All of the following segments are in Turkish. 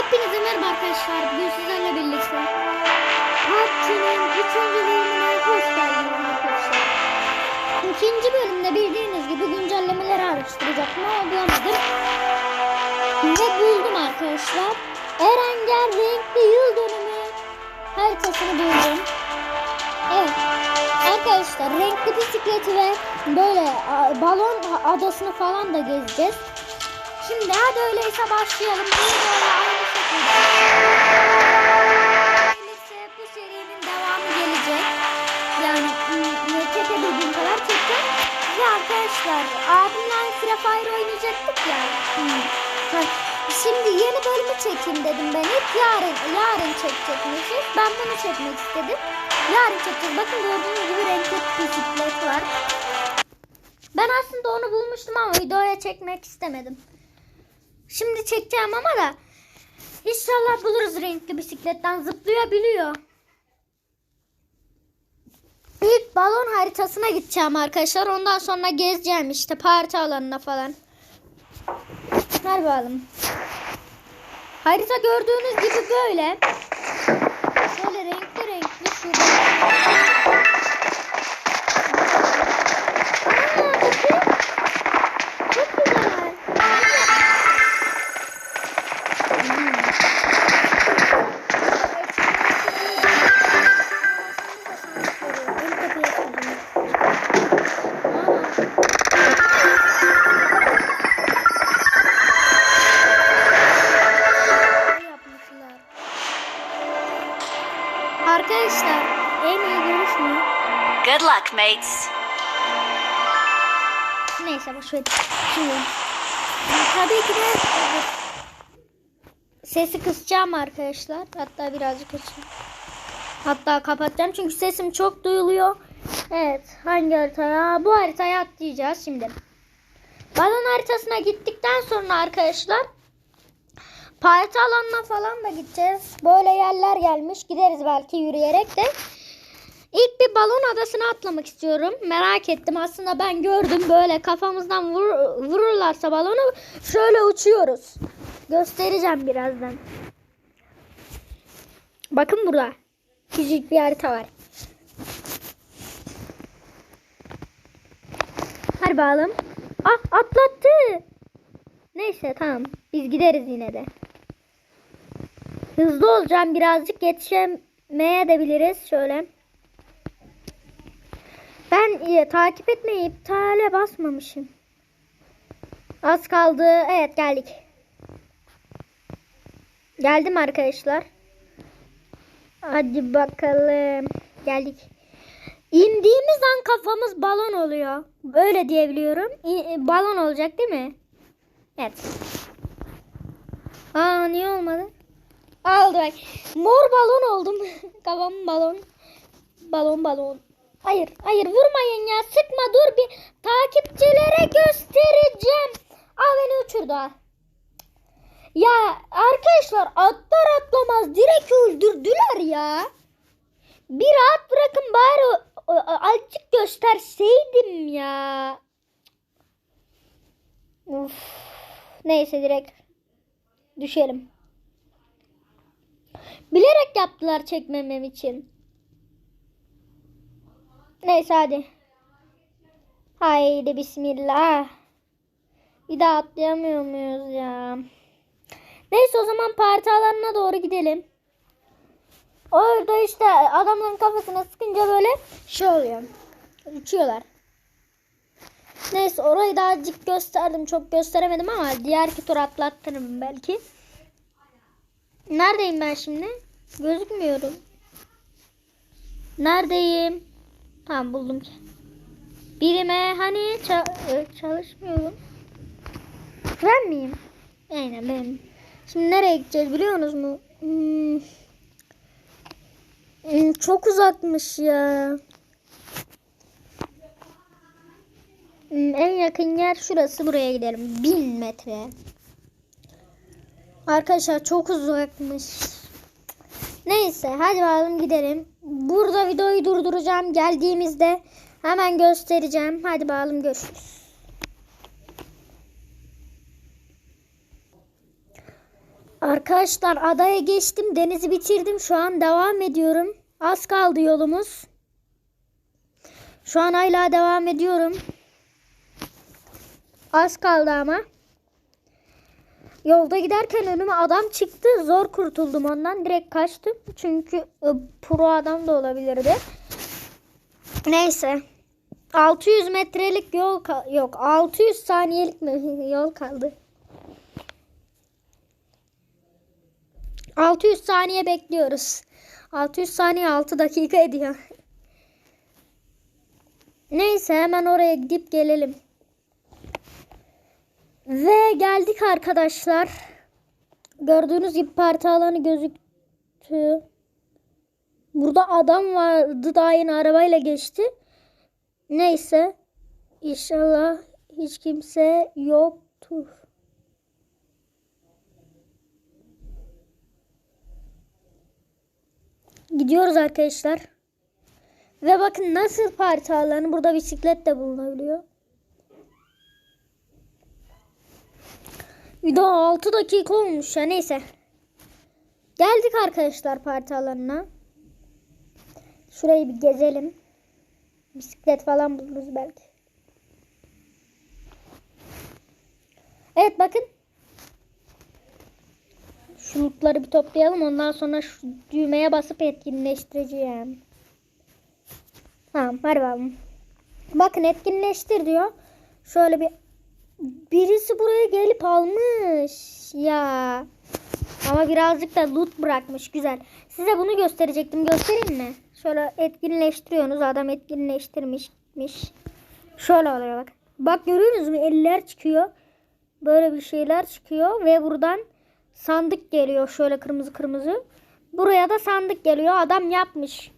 Hepinize merhaba arkadaşlar. Bugün sizlerle birlikte PUBG'nin 3. bölümüne hoş geldiniz arkadaşlar. İkinci bölümde bildiğiniz gibi güncellemeleri araştıracaktım ama bulamadım. Ve buldum arkadaşlar. Erenger renkli yıl dönümü haritasını buldum. Evet. Arkadaşlar renkli bisikleti ve böyle balon adasını falan da gezeceğiz. Şimdi hadi öyleyse başlayalım. Bu bu serinin devamı gelecek. Yani ım, çekebildiğim kadar çekeceğim. Ve arkadaşlar abimle Free oynayacaktık ya. Hı. Ha, Şimdi yeni bölümü çekeyim dedim ben ilk yarın yarın çekecekmişiz. Ben bunu çekmek istedim. Yarın çekeceğiz. Bakın gördüğünüz gibi renkli bisiklet var. Ben aslında onu bulmuştum ama videoya çekmek istemedim. Şimdi çekeceğim ama da inşallah buluruz renkli bisikletten zıplayabiliyor. İlk balon haritasına gideceğim arkadaşlar. Ondan sonra gezeceğim işte parti alanına falan. Ver bakalım. Harita gördüğünüz gibi böyle. Şöyle renkli renkli şurada. Arkadaşlar en iyi görüş mü? Good luck, mates. Neyse boş ver. Şimdi. Tabii ki de sesi kısacağım arkadaşlar. Hatta birazcık açayım. Hatta kapatacağım çünkü sesim çok duyuluyor. Evet hangi haritaya? Bu haritaya atlayacağız şimdi. Balon haritasına gittikten sonra arkadaşlar parti alanına falan da gideceğiz. Böyle yerler gelmiş. Gideriz belki yürüyerek de. İlk bir balon adasına atlamak istiyorum. Merak ettim. Aslında ben gördüm böyle kafamızdan vur, vururlarsa balonu şöyle uçuyoruz. Göstereceğim birazdan. Bakın burada. Küçük bir harita var. Hadi bakalım. Ah atlattı. Neyse tamam. Biz gideriz yine de. Hızlı olacağım birazcık yetişemeye de biliriz. Şöyle. Ben e, takip etmeyi iptale basmamışım. Az kaldı. Evet geldik. Geldim arkadaşlar. Hadi bakalım. Geldik. İndiğimiz an kafamız balon oluyor. Böyle diyebiliyorum. İ- balon olacak değil mi? Evet. Aa niye olmadı? Aldı. Mor balon oldum. Kafam balon. Balon balon. Hayır hayır vurmayın ya. Sıkma dur bir takipçilere göstereceğim. Aa beni uçurdu ha. Ya arkadaşlar atlar atlamaz direkt öldürdüler ya. Bir rahat bırakın bari azıcık gösterseydim ya. Uf. Neyse direkt düşelim. Bilerek yaptılar çekmemem için. Neyse hadi. Haydi bismillah. Bir daha atlayamıyor muyuz ya? Neyse o zaman parti alanına doğru gidelim. Orada işte adamların kafasına sıkınca böyle şey oluyor. Uçuyorlar. Neyse orayı da azıcık gösterdim. Çok gösteremedim ama diğer iki tur atlattırım belki. Neredeyim ben şimdi? Gözükmüyorum. Neredeyim? Tamam buldum ki. Birime hani ça- e, çalışmıyorum. Ben miyim? Aynen benim. Şimdi nereye gideceğiz biliyor musunuz mu? Hmm. Hmm, Çok uzakmış ya. Hmm, En yakın yer şurası. Buraya gidelim. Bin metre. Arkadaşlar çok uzakmış. Neyse hadi bakalım gidelim. Burada videoyu durduracağım. Geldiğimizde hemen göstereceğim. Hadi bakalım görüşürüz. Arkadaşlar adaya geçtim. Denizi bitirdim. Şu an devam ediyorum. Az kaldı yolumuz. Şu an hala devam ediyorum. Az kaldı ama. Yolda giderken önüme adam çıktı. Zor kurtuldum ondan. Direkt kaçtım. Çünkü e, pro adam da olabilirdi. Neyse. 600 metrelik yol yok 600 saniyelik mi yol kaldı. 600 saniye bekliyoruz. 600 saniye 6 dakika ediyor. Neyse hemen oraya gidip gelelim. Ve geldik arkadaşlar. Gördüğünüz gibi parti alanı gözüktü. Burada adam vardı daha yeni arabayla geçti. Neyse. İnşallah hiç kimse yoktur. Gidiyoruz arkadaşlar. Ve bakın nasıl parti alanı. Burada bisiklet de bulunabiliyor. Video 6 dakika olmuş ya neyse. Geldik arkadaşlar parti alanına. Şurayı bir gezelim. Bisiklet falan buluruz belki. Evet bakın. Şu lootları bir toplayalım. Ondan sonra şu düğmeye basıp etkinleştireceğim. Tamam hadi bakalım. Bakın etkinleştir diyor. Şöyle bir birisi buraya gelip almış. Ya. Ama birazcık da loot bırakmış. Güzel. Size bunu gösterecektim. Göstereyim mi? Şöyle etkinleştiriyorsunuz. Adam etkinleştirmişmiş. Şöyle oluyor bak. Bak görüyorsunuz mu? Eller çıkıyor. Böyle bir şeyler çıkıyor. Ve buradan sandık geliyor. Şöyle kırmızı kırmızı. Buraya da sandık geliyor. Adam yapmış.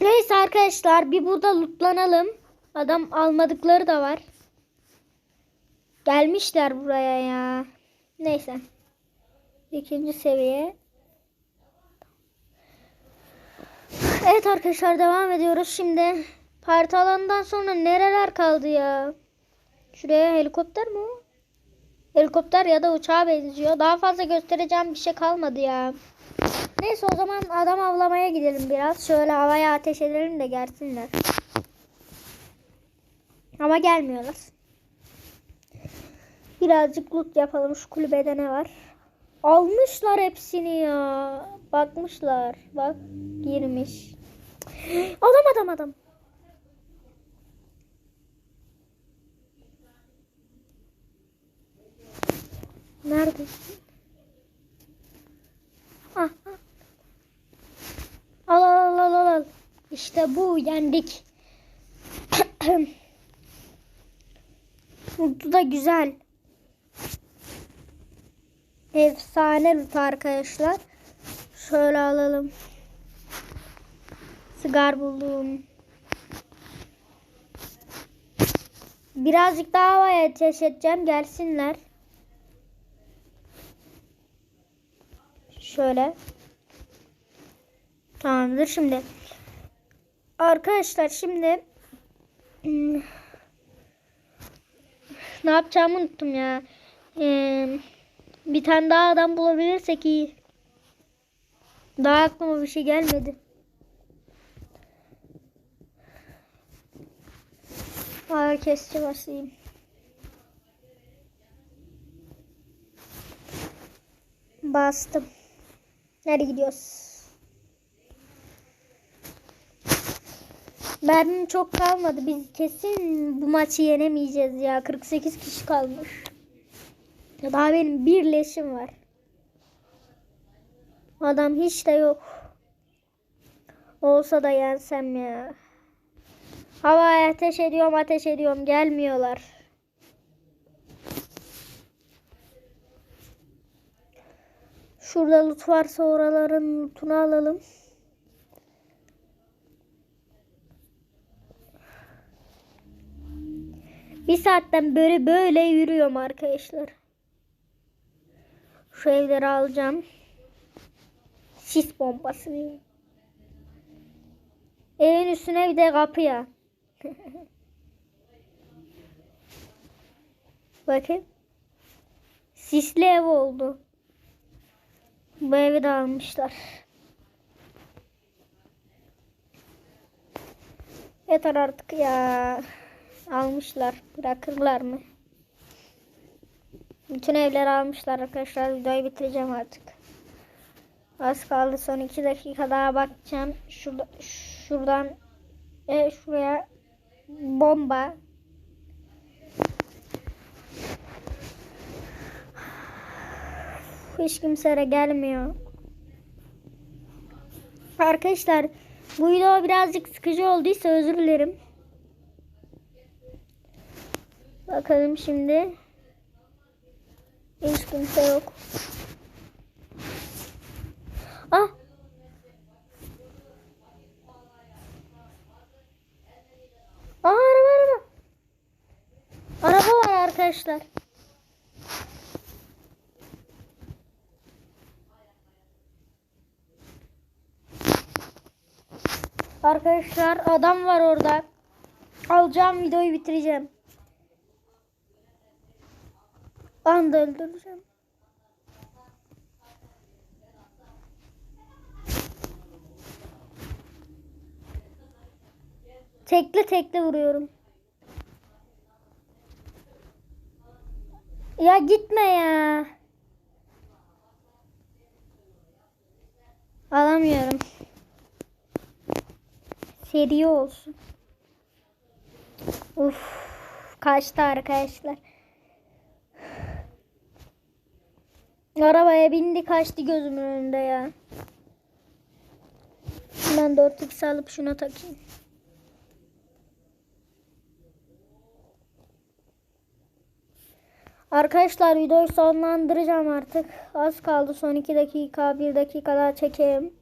Neyse arkadaşlar bir burada lootlanalım. Adam almadıkları da var. Gelmişler buraya ya. Neyse. İkinci seviye. Evet arkadaşlar devam ediyoruz. Şimdi parti alanından sonra nereler kaldı ya? Şuraya helikopter mi? Helikopter ya da uçağa benziyor. Daha fazla göstereceğim bir şey kalmadı ya. Neyse o zaman adam avlamaya gidelim biraz. Şöyle havaya ateş edelim de gelsinler. Ama gelmiyorlar. Birazcık loot yapalım. Şu kulübede ne var? Almışlar hepsini ya. Bakmışlar. Bak girmiş. Adam adam adam. Neredesin? Ah, ah. Al al al al al. İşte bu yendik. Mutlu da güzel. Efsane loot arkadaşlar. Şöyle alalım. Sigar buldum. Birazcık daha havaya ateş edeceğim. Gelsinler. Şöyle. Tamamdır şimdi. Arkadaşlar şimdi hmm, ne yapacağımı unuttum ya. Ee, bir tane daha adam bulabilirsek iyi. Daha aklıma bir şey gelmedi. Ağır kesici basayım. Bastım. Nereye gidiyoruz? Mermim çok kalmadı. Biz kesin bu maçı yenemeyeceğiz ya. 48 kişi kalmış. Ya Daha benim bir leşim var. Adam hiç de yok. Olsa da yensem ya. Havaya ateş ediyorum ateş ediyorum gelmiyorlar. Şurada loot varsa oraların lootunu alalım. Bir saatten böyle böyle yürüyorum arkadaşlar. Şu evleri alacağım. Sis bombasını. Evin üstüne bir de kapıya. Bakın. Sis Sisli ev oldu. Bu evi de almışlar. Yeter artık ya. Almışlar. Bırakırlar mı? Bütün evleri almışlar arkadaşlar. Videoyu bitireceğim artık. Az kaldı. Son iki dakika daha bakacağım. Şurada, şuradan e, şuraya bomba. Hiç kimse gelmiyor. Arkadaşlar bu video birazcık sıkıcı olduysa özür dilerim. Bakalım şimdi. Kimse yok. Ah. Aa araba araba. Araba var arkadaşlar. Arkadaşlar adam var orada. Alacağım videoyu bitireceğim. Anda öldüreceğim. Tekle tekle vuruyorum. Ya gitme ya. Alamıyorum. Seri olsun. Uf, kaçtı arkadaşlar. Arabaya bindi kaçtı gözümün önünde ya. Ben 4x alıp şuna takayım. Arkadaşlar videoyu sonlandıracağım artık. Az kaldı son 2 dakika 1 dakika daha çekeyim.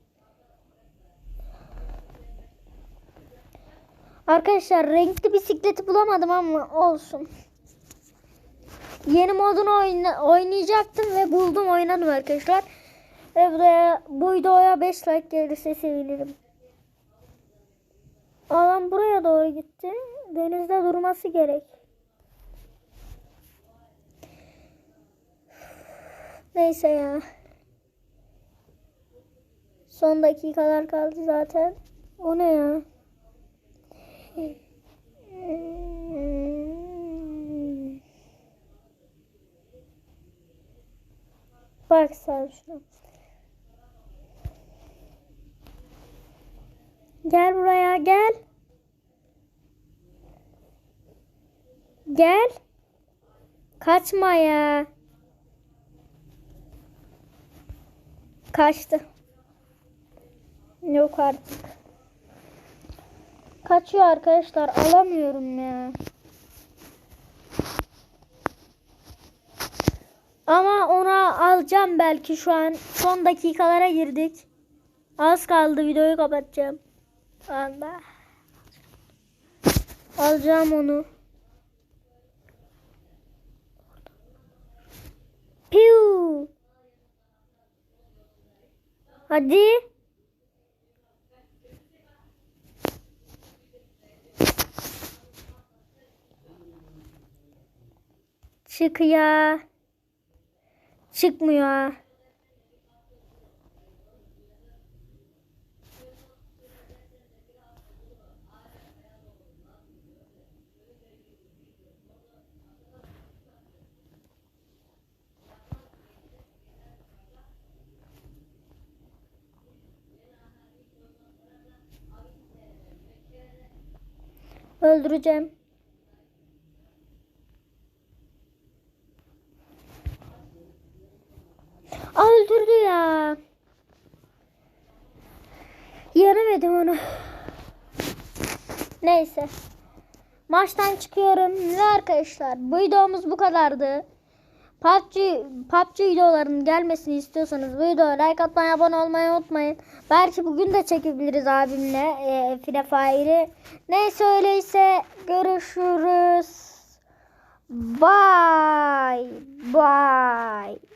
Arkadaşlar renkli bisikleti bulamadım ama olsun. Yeni modunu oyna oynayacaktım ve buldum oynadım arkadaşlar. Ve buraya, bu videoya 5 like gelirse sevinirim. Adam buraya doğru gitti. Denizde durması gerek. Neyse ya. Son dakikalar kaldı zaten. O ne ya? Bak sen şuna. Gel buraya gel. Gel. Kaçma ya. Kaçtı. Yok artık. Kaçıyor arkadaşlar. Alamıyorum ya. Ama ona alacağım belki şu an. Son dakikalara girdik. Az kaldı videoyu kapatacağım. Anda. Alacağım onu. Piu. Hadi. Çık ya. Çıkmıyor. Öldüreceğim. Aa, öldürdü ya. Yenemedim onu. Neyse. Maçtan çıkıyorum ve arkadaşlar bu videomuz bu kadardı. PUBG, PUBG videolarının gelmesini istiyorsanız bu videoya like atmayı, abone olmayı unutmayın. Belki bugün de çekebiliriz abimle e, Free Fire'ı. Neyse öyleyse görüşürüz. Bye. Bye.